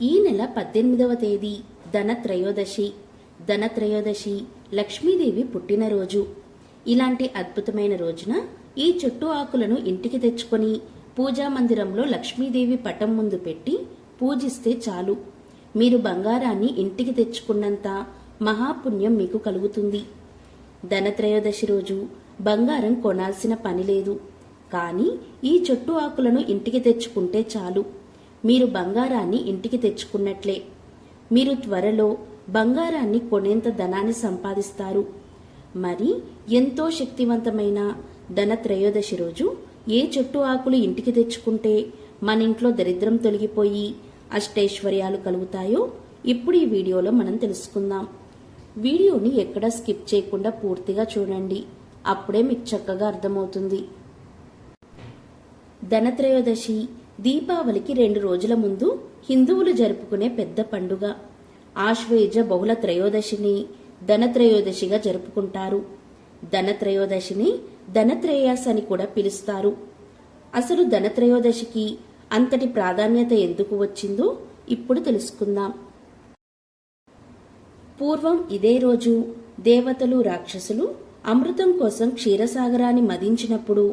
ఈ నెల పద్దెనిమిదవ తేదీ ధనత్రయోదశి. ధనత్రయోదశి లక్ష్మీదేవి పుట్టినరోజు. ఇలాంటి అద్భుతమైన రోజున ఈ చెట్టు ఆకులను ఇంటికి తెచ్చుకొని పూజా మందిరంలో లక్ష్మీదేవి పటం ముందు పెట్టి పూజిస్తే చాలు. మీరు బంగారాన్ని ఇంటికి తెచ్చుకున్నంత మహాపుణ్యం మీకు కలుగుతుంది. ధనత్రయోదశి రోజు బంగారం కొనాల్సిన పని లేదు. కానీ ఈ చెట్టు ఆకులను ఇంటికి తెచ్చుకుంటే చాలు. మీరు బంగారాన్ని ఇంటికి తెచ్చుకున్నట్లే. మీరు త్వరలో బంగారాన్ని కొనేంత ధనాన్ని సంపాదిస్తారు. మరి ఎంతో శక్తివంతమైన ధన త్రయోదశి రోజు ఏ చెట్టు ఆకులు ఇంటికి తెచ్చుకుంటే మన ఇంట్లో దరిద్రం తొలగిపోయి అష్టైశ్వర్యాలు కలుగుతాయో ఇప్పుడు ఈ వీడియోలో మనం తెలుసుకుందాం. వీడియోని ఎక్కడా స్కిప్ చేయకుండా పూర్తిగా చూడండి. అప్పుడే మీకు చక్కగా అర్థమవుతుంది. ధనత్రయోదశి దీపావళికి రెండు రోజుల ముందు హిందువులు జరుపుకునే పెద్ద పండుగ. ఆశ్వేజ బహుళ త్రయోదశిని ధనత్రయోదశిగా జరుపుకుంటారు. ధనత్రయోదశిని ధనత్రేయాస్ అని కూడా పిలుస్తారు. అసలు ధనత్రయోదశికి అంతటి ప్రాధాన్యత ఎందుకు వచ్చిందో ఇప్పుడు తెలుసుకుందాం. పూర్వం ఇదే రోజు దేవతలు రాక్షసులు అమృతం కోసం క్షీరసాగరాన్ని మదించినప్పుడు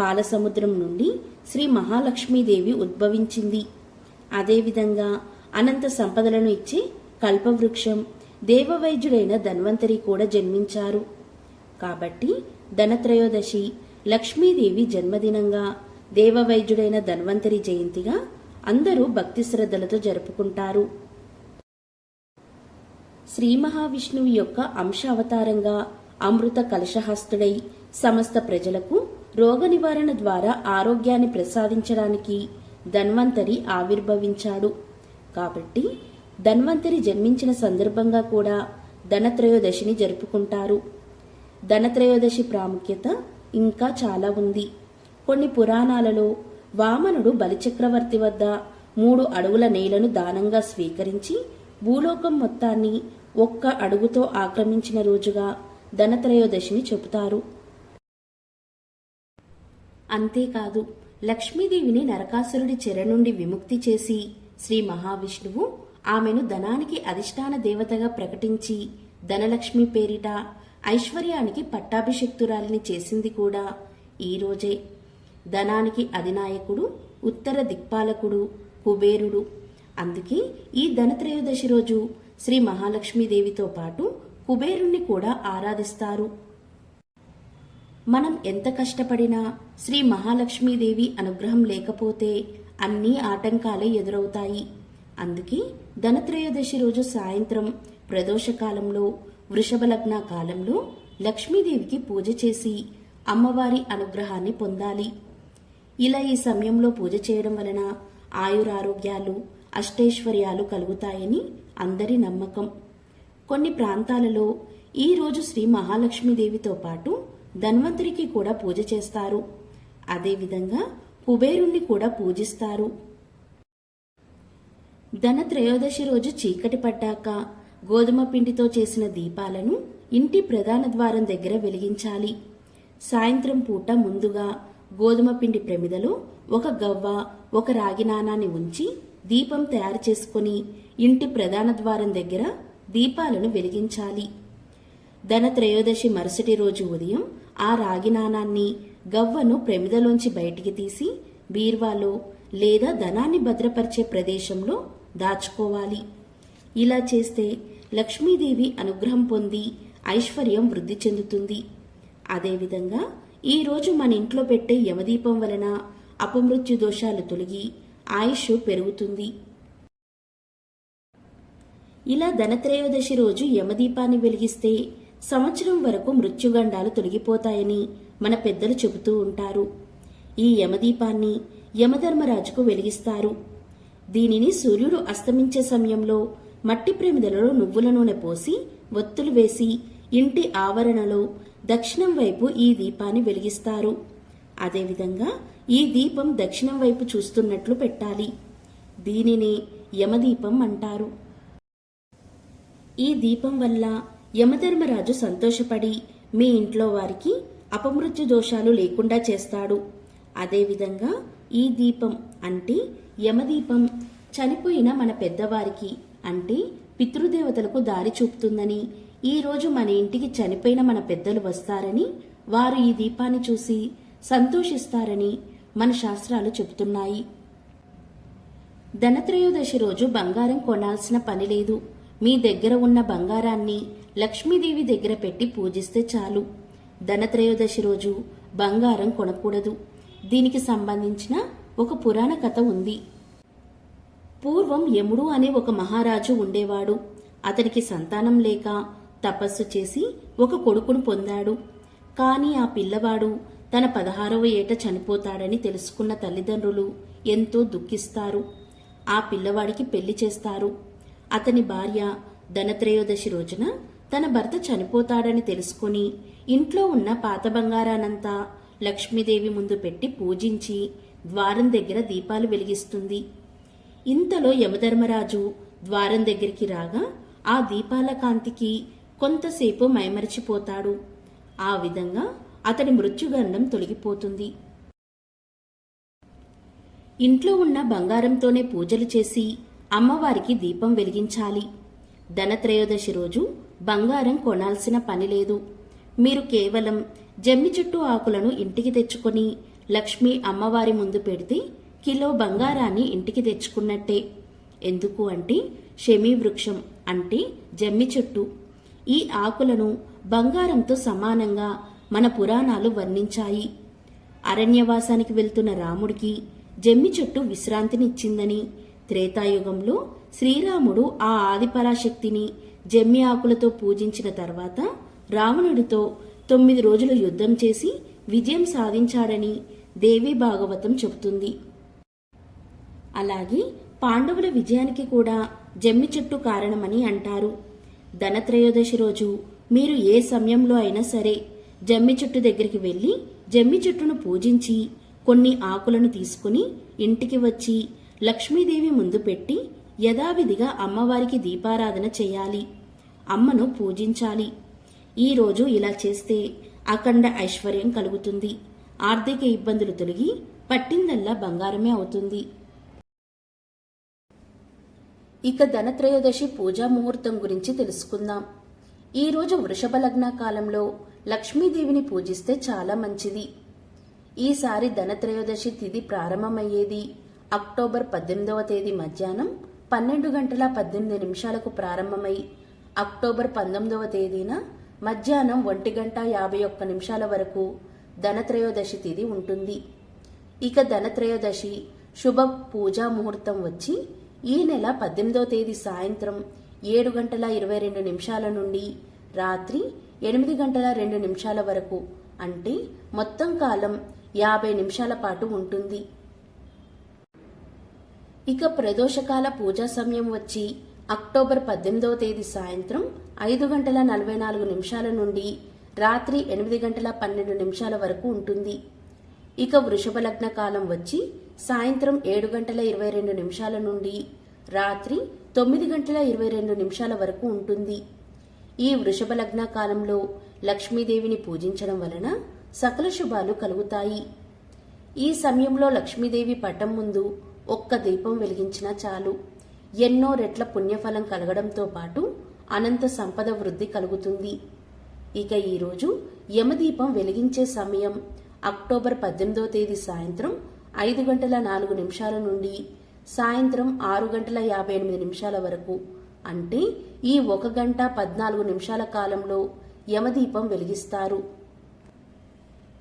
పాలసముద్రం నుండి శ్రీ మహాలక్ష్మీదేవి ఉద్భవించింది. అదేవిధంగా అనంత సంపదలను ఇచ్చే కల్పవృక్షం దేవవైద్యుడైన ధన్వంతరి కూడా జన్మించారు. కాబట్టి ధనత్రయోదశి లక్ష్మీదేవి జన్మదినంగా దేవవైద్యుడైన ధన్వంతరి జయంతిగా అందరూ భక్తి శ్రద్ధలతో జరుపుకుంటారు. శ్రీ మహావిష్ణువు యొక్క అంశ అవతారంగా అమృత కలశహస్తుడై సమస్త ప్రజలకు రోగ నివారణ ద్వారా ఆరోగ్యాన్ని ప్రసాదించడానికి ధన్వంతరి ఆవిర్భవించాడు. కాబట్టి ధన్వంతరి జన్మించిన సందర్భంగా కూడా ధనత్రయోదశిని జరుపుకుంటారు. ధనత్రయోదశి ప్రాముఖ్యత ఇంకా చాలా ఉంది. కొన్ని పురాణాలలో వామనుడు బలిచక్రవర్తి వద్ద మూడు అడుగుల నేలను దానంగా స్వీకరించి భూలోకం మొత్తాన్ని ఒక్క అడుగుతో ఆక్రమించిన రోజుగా ధనత్రయోదశిని చెబుతారు. అంతేకాదు లక్ష్మీదేవిని నరకాసురుడి చెర నుండి విముక్తి చేసి శ్రీ మహావిష్ణువు ఆమెను ధనానికి అధిష్టాన దేవతగా ప్రకటించి ధనలక్ష్మి పేరిట ఐశ్వర్యానికి పట్టాభిషక్తురాలిని చేసింది కూడా ఈ రోజే. ధనానికి అధినాయకుడు ఉత్తర దిక్పాలకుడు కుబేరుడు. అందుకే ఈ ధనత్రయోదశి రోజు శ్రీ మహాలక్ష్మీదేవితో పాటు కుబేరుణ్ణి కూడా ఆరాధిస్తారు. మనం ఎంత కష్టపడినా శ్రీ మహాలక్ష్మీదేవి అనుగ్రహం లేకపోతే అన్ని ఆటంకాలే ఎదురవుతాయి. అందుకే ధనత్రయోదశి రోజు సాయంత్రం ప్రదోషకాలంలో వృషభలగ్న కాలంలో లక్ష్మీదేవికి పూజ చేసి అమ్మవారి అనుగ్రహాన్ని పొందాలి. ఇలా ఈ సమయంలో పూజ చేయడం వలన ఆయురారోగ్యాలు అష్టైశ్వర్యాలు కలుగుతాయని అందరి నమ్మకం. కొన్ని ప్రాంతాలలో ఈ రోజు శ్రీ మహాలక్ష్మీదేవితో పాటు ధన్వంతరికి కూడా పూజ చేస్తారు. అదేవిధంగా కుబేరుణ్ణి కూడా పూజిస్తారు. ధన త్రయోదశి రోజు చీకటి పడ్డాక గోధుమ పిండితో చేసిన దీపాలను ఇంటి ప్రధాన ద్వారం దగ్గర వెలిగించాలి. సాయంత్రం పూట ముందుగా గోధుమ పిండి ప్రమిదలో ఒక గవ్వ ఒక రాగి నాణాన్ని ఉంచి దీపం తయారు చేసుకుని ఇంటి ప్రధాన ద్వారం దగ్గర దీపాలను వెలిగించాలి. ధన త్రయోదశి మరుసటి రోజు ఉదయం ఆ రాగి నాణాన్ని గవ్వను ప్రమిదలోంచి బయటికి తీసి బీర్వాలో లేదా ధనాన్ని భద్రపరిచే ప్రదేశంలో దాచుకోవాలి. ఇలా చేస్తే లక్ష్మీదేవి అనుగ్రహం పొంది ఐశ్వర్యం వృద్ధి చెందుతుంది. అదేవిధంగా ఈరోజు మన ఇంట్లో పెట్టే యమదీపం వలన అపమృత్యు దోషాలు తొలగి ఆయుష్ పెరుగుతుంది. ఇలా ధనత్రయోదశి రోజు యమదీపాన్ని వెలిగిస్తే సంవత్సరం వరకు మృత్యుగండాలు తొలగిపోతాయని మన పెద్దలు చెబుతూ ఉంటారు. ఈ యమదీపాన్ని యమధర్మరాజుకు వెలిగిస్తారు. దీనిని సూర్యుడు అస్తమించే సమయంలో మట్టి ప్రమిదలలో నువ్వుల నూనె పోసి ఒత్తులు వేసి ఇంటి ఆవరణలో దక్షిణం వైపు ఈ దీపాన్ని వెలిగిస్తారు. అదేవిధంగా ఈ దీపం దక్షిణం వైపు చూస్తున్నట్లు పెట్టాలి. దీనినే యమదీపం అంటారు. ఈ దీపం వల్ల యమధర్మరాజు సంతోషపడి మీ ఇంట్లో వారికి అపమృత్యు దోషాలు లేకుండా చేస్తాడు. అదేవిధంగా ఈ దీపం అంటే యమదీపం చనిపోయిన మన పెద్దవారికి అంటే పితృదేవతలకు దారి చూపుతుందని ఈ రోజు మన ఇంటికి చనిపోయిన మన పెద్దలు వస్తారని వారు ఈ దీపాన్ని చూసి సంతోషిస్తారని మన శాస్త్రాలు చెబుతున్నాయి. ధనత్రయోదశి రోజు బంగారం కొనాల్సిన పని లేదు. మీ దగ్గర ఉన్న బంగారాన్ని లక్ష్మీదేవి దగ్గర పెట్టి పూజిస్తే చాలు. ధనత్రయోదశి రోజు బంగారం కొనకూడదు. దీనికి సంబంధించిన ఒక పురాణ కథ ఉంది. పూర్వం యముడు అనే ఒక మహారాజు ఉండేవాడు. అతనికి సంతానం లేక తపస్సు చేసి ఒక కొడుకును పొందాడు. కానీ ఆ పిల్లవాడు తన పదహారవ ఏట చనిపోతాడని తెలుసుకున్న తల్లిదండ్రులు ఎంతో దుఃఖిస్తారు. ఆ పిల్లవాడికి పెళ్ళి చేస్తారు. అతని భార్య ధనత్రయోదశి రోజున తన భర్త చనిపోతాడని తెలుసుకుని ఇంట్లో ఉన్న పాత బంగారానంతా లక్ష్మీదేవి ముందు పెట్టి పూజించి ద్వారం దగ్గర దీపాలు వెలిగిస్తుంది. ఇంతలో యమధర్మరాజు ద్వారం దగ్గరికి రాగా ఆ దీపాల కాంతికి కొంతసేపు మైమరిచిపోతాడు. ఆ విధంగా అతడి మృత్యుగండం తొలగిపోతుంది. ఇంట్లో ఉన్న బంగారంతోనే పూజలు చేసి అమ్మవారికి దీపం వెలిగించాలి. ధనత్రయోదశి రోజు బంగారం కొనాల్సిన పని లేదు. మీరు కేవలం జమ్మి చెట్టు ఆకులను ఇంటికి తెచ్చుకొని లక్ష్మి అమ్మవారి ముందు పెడితే కిలో బంగారాన్ని ఇంటికి తెచ్చుకున్నట్టే. ఎందుకు అంటే షమీ వృక్షం అంటే జమ్మి చెట్టు. ఈ ఆకులను బంగారంతో సమానంగా మన పురాణాలు వర్ణించాయి. అరణ్యవాసానికి వెళ్తున్న రాముడికి జమ్మి చెట్టు విశ్రాంతినిచ్చిందని త్రేతాయుగంలో శ్రీరాముడు ఆ ఆదిపరాశక్తిని జమ్మి ఆకులతో పూజించిన తర్వాత రావణుడితో తొమ్మిది రోజులు యుద్ధం చేసి విజయం సాధించాడని దేవి భాగవతం చెబుతుంది. అలాగే పాండవుల విజయానికి కూడా జమ్మి చెట్టు కారణమని అంటారు. ధనత్రయోదశి రోజు మీరు ఏ సమయంలో అయినా సరే జమ్మి చెట్టు దగ్గరికి వెళ్ళి జమ్మి చెట్టును పూజించి కొన్ని ఆకులను తీసుకుని ఇంటికి వచ్చి లక్ష్మీదేవి ముందు పెట్టి యథావిధిగా అమ్మవారికి దీపారాధన చేయాలి. అమ్మను పూజించాలి. ఈరోజు ఇలా చేస్తే అఖండ ఐశ్వర్యం కలుగుతుంది. ఆర్థిక ఇబ్బందులు తొలగి పట్టిందల్లా బంగారమే అవుతుంది. ఇక ధనత్రయోదశి పూజా ముహూర్తం గురించి తెలుసుకుందాం. ఈరోజు వృషభ లగ్న కాలంలో లక్ష్మీదేవిని పూజిస్తే చాలా మంచిది. ఈసారి ధనత్రయోదశి తిథి ప్రారంభమయ్యేది అక్టోబర్ పద్దెనిమిదవ తేదీ మధ్యాహ్నం పన్నెండు గంటల పద్దెనిమిది నిమిషాలకు ప్రారంభమై అక్టోబర్ పంతొమ్మిదవ తేదీన మధ్యాహ్నం ఒంటి గంట యాభై ఒక్క నిమిషాల వరకు ధనత్రయోదశి తిథి ఉంటుంది. ఇక ధనత్రయోదశి శుభ పూజా ముహూర్తం వచ్చి ఈ నెల పద్దెనిమిదవ తేదీ సాయంత్రం ఏడు గంటల ఇరవై రెండు నిమిషాల నుండి రాత్రి ఎనిమిది గంటల రెండు నిమిషాల వరకు అంటే మొత్తం కాలం యాభై నిమిషాల పాటు ఉంటుంది. ఇక ప్రదోషకాల పూజా సమయం వచ్చి అక్టోబర్ పద్దెనిమిదవ తేదీ సాయంత్రం ఐదు గంటల నలభై నాలుగు నిమిషాల నుండి రాత్రి ఎనిమిది గంటల పన్నెండు నిమిషాల వరకు ఉంటుంది. ఇక వృషభ లగ్న కాలం వచ్చి సాయంత్రం ఏడు గంటల ఇరవై రెండు నిమిషాల నుండి రాత్రి తొమ్మిది గంటల ఇరవై రెండు నిమిషాల వరకు ఉంటుంది. ఈ వృషభ లగ్న కాలంలో లక్ష్మీదేవిని పూజించడం వలన సకల శుభాలు కలుగుతాయి. ఈ సమయంలో లక్ష్మీదేవి పటం ముందు ఒక్క దీపం వెలిగించినా చాలు. ఎన్నో రెట్ల పుణ్యఫలం కలగడంతో పాటు అనంత సంపద వృద్ధి కలుగుతుంది. ఇక ఈరోజు యమదీపం వెలిగించే సమయం. అక్టోబర్ పద్దెనిమిదో తేదీ సాయంత్రం ఐదు గంటల నాలుగు నిమిషాల నుండి సాయంత్రం ఆరు గంటల యాభై ఎనిమిది నిమిషాల వరకు. అంటే ఈ ఒక గంట పద్నాలుగు నిమిషాల కాలంలో యమదీపం వెలిగిస్తారు.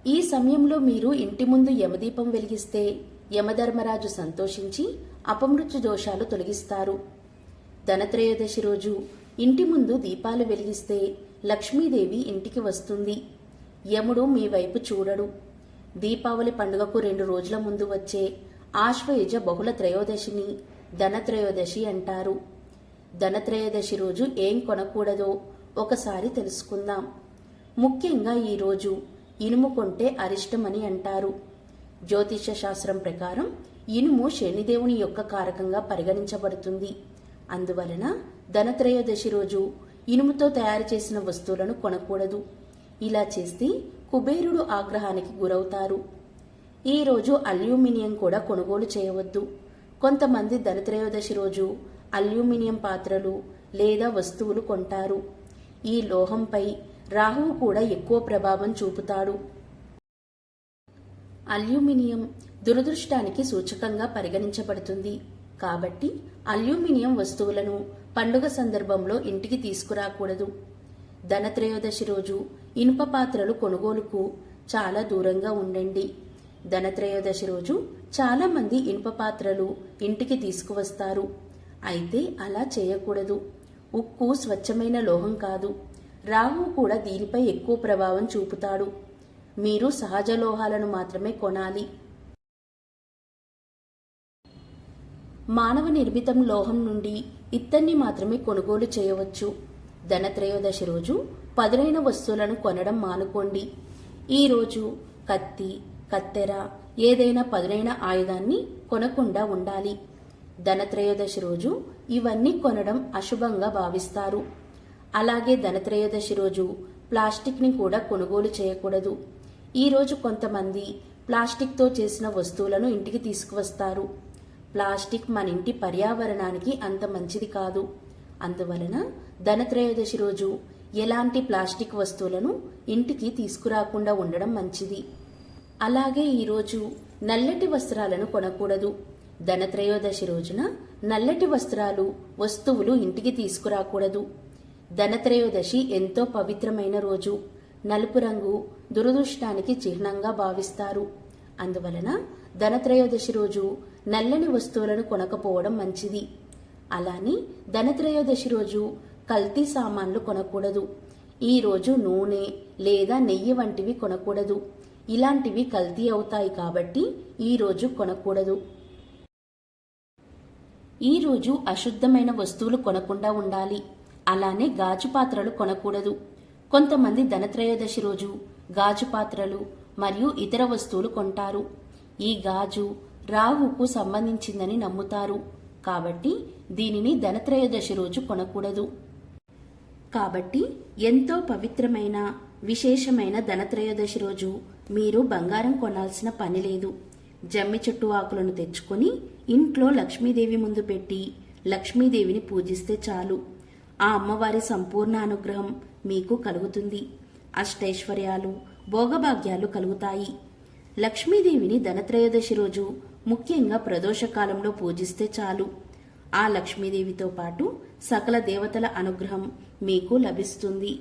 ఈ సమయంలో మీరు ఇంటి ముందు యమదీపం వెలిగిస్తే యమధర్మరాజు సంతోషించి అపమృత్యు దోషాలు తొలగిస్తారు. ధనత్రయోదశి రోజు ఇంటి ముందు దీపాలు వెలిగిస్తే లక్ష్మీదేవి ఇంటికి వస్తుంది. యముడు మీ వైపు చూడడు. దీపావళి పండుగకు రెండు రోజుల ముందు వచ్చే ఆశ్వయుజ బహుళ త్రయోదశిని ధనత్రయోదశి అంటారు. ధనత్రయోదశి రోజు ఏం కొనకూడదో ఒకసారి తెలుసుకుందాం. ముఖ్యంగా ఈరోజు ఇనుము కొంటే అరిష్టమని అంటారు. జ్యోతిష శాస్త్రం ప్రకారం ఇనుము శనిదేవుని యొక్క కారకంగా పరిగణించబడుతుంది. అందువలన ధనత్రయోదశి రోజు ఇనుముతో తయారు చేసిన వస్తువులను కొనకూడదు. ఇలా చేస్తే కుబేరుడు ఆగ్రహానికి గురవుతారు. ఈ రోజు అల్యూమినియం కూడా కొనుగోలు చేయవద్దు. కొంతమంది ధనత్రయోదశి రోజు అల్యూమినియం పాత్రలు లేదా వస్తువులు కొంటారు. ఈ లోహంపై రాహువు కూడా ఎక్కువ ప్రభావం చూపుతాడు. అల్యూమినియం దురదృష్టానికి సూచకంగా పరిగణించబడుతుంది. కాబట్టి అల్యూమినియం వస్తువులను పండుగ సందర్భంలో ఇంటికి తీసుకురాకూడదు. ధనత్రయోదశి రోజు ఇనుప పాత్రలు కొనుగోలుకు చాలా దూరంగా ఉండండి. ధనత్రయోదశి రోజు చాలా మంది ఇనుప పాత్రలు ఇంటికి తీసుకువస్తారు. అయితే అలా చేయకూడదు. ఉక్కు స్వచ్ఛమైన లోహం కాదు. రాహు కూడా దీనిపై ఎక్కువ ప్రభావం చూపుతాడు. మీరు సహజ లోహాలను మాత్రమే కొనాలి. మానవ నిర్మితం లోహం నుండి ఇత్తన్ని మాత్రమే కొనుగోలు చేయవచ్చు. ధనత్రయోదశి రోజు పదునైన వస్తువులను కొనడం మానుకోండి. ఈ రోజు కత్తి కత్తెర ఏదైనా పదునైన ఆయుధాన్ని కొనకుండా ఉండాలి. ధనత్రయోదశి రోజు ఇవన్నీ కొనడం అశుభంగా భావిస్తారు. అలాగే ధనత్రయోదశి రోజు ప్లాస్టిక్ని కూడా కొనుగోలు చేయకూడదు. ఈ రోజు కొంతమంది ప్లాస్టిక్తో చేసిన వస్తువులను ఇంటికి తీసుకువస్తారు. ప్లాస్టిక్ మన ఇంటి పర్యావరణానికి అంత మంచిది కాదు. అందువలన ధనత్రయోదశి రోజు ఎలాంటి ప్లాస్టిక్ వస్తువులను ఇంటికి తీసుకురాకుండా ఉండడం మంచిది. అలాగే ఈరోజు నల్లటి వస్త్రాలను కొనకూడదు. ధనత్రయోదశి రోజున నల్లటి వస్త్రాలు వస్తువులు ఇంటికి తీసుకురాకూడదు. ధనత్రయోదశి ఎంతో పవిత్రమైన రోజు. నలుపు రంగు దురదృష్టానికి చిహ్నంగా భావిస్తారు. అందువలన ధనత్రయోదశి రోజు నల్లని వస్తువులను కొనకపోవడం మంచిది. అలానే ధనత్రయోదశి రోజు కల్తీ సామాన్లు కొనకూడదు. ఈ రోజు నూనె లేదా నెయ్యి వంటివి కొనకూడదు. ఇలాంటివి కల్తీ అవుతాయి కాబట్టి ఈ రోజు కొనకూడదు. ఈ రోజు అశుద్ధమైన వస్తువులు కొనకుండా ఉండాలి. అలానే గాజు పాత్రలు కొనకూడదు. కొంతమంది ధనత్రయోదశి రోజు గాజు పాత్రలు మరియు ఇతర వస్తువులు కొంటారు. ఈ గాజు రాహుకు సంబంధించిందని నమ్ముతారు. కాబట్టి దీనిని ధనత్రయోదశి రోజు కొనకూడదు. కాబట్టి ఎంతో పవిత్రమైన విశేషమైన ధనత్రయోదశి రోజు మీరు బంగారం కొనాల్సిన పని లేదు. జమ్మి చెట్టు ఆకులను తెచ్చుకొని ఇంట్లో లక్ష్మీదేవి ముందు పెట్టి లక్ష్మీదేవిని పూజిస్తే చాలు. ఆ అమ్మవారి సంపూర్ణ అనుగ్రహం మీకు కలుగుతుంది. అష్టైశ్వర్యాలు భోగభాగ్యాలు కలుగుతాయి. లక్ష్మీదేవిని ధనత్రయోదశి రోజు ముఖ్యంగా ప్రదోషకాలంలో పూజిస్తే చాలు. ఆ లక్ష్మీదేవితో పాటు సకల దేవతల అనుగ్రహం మీకు లభిస్తుంది.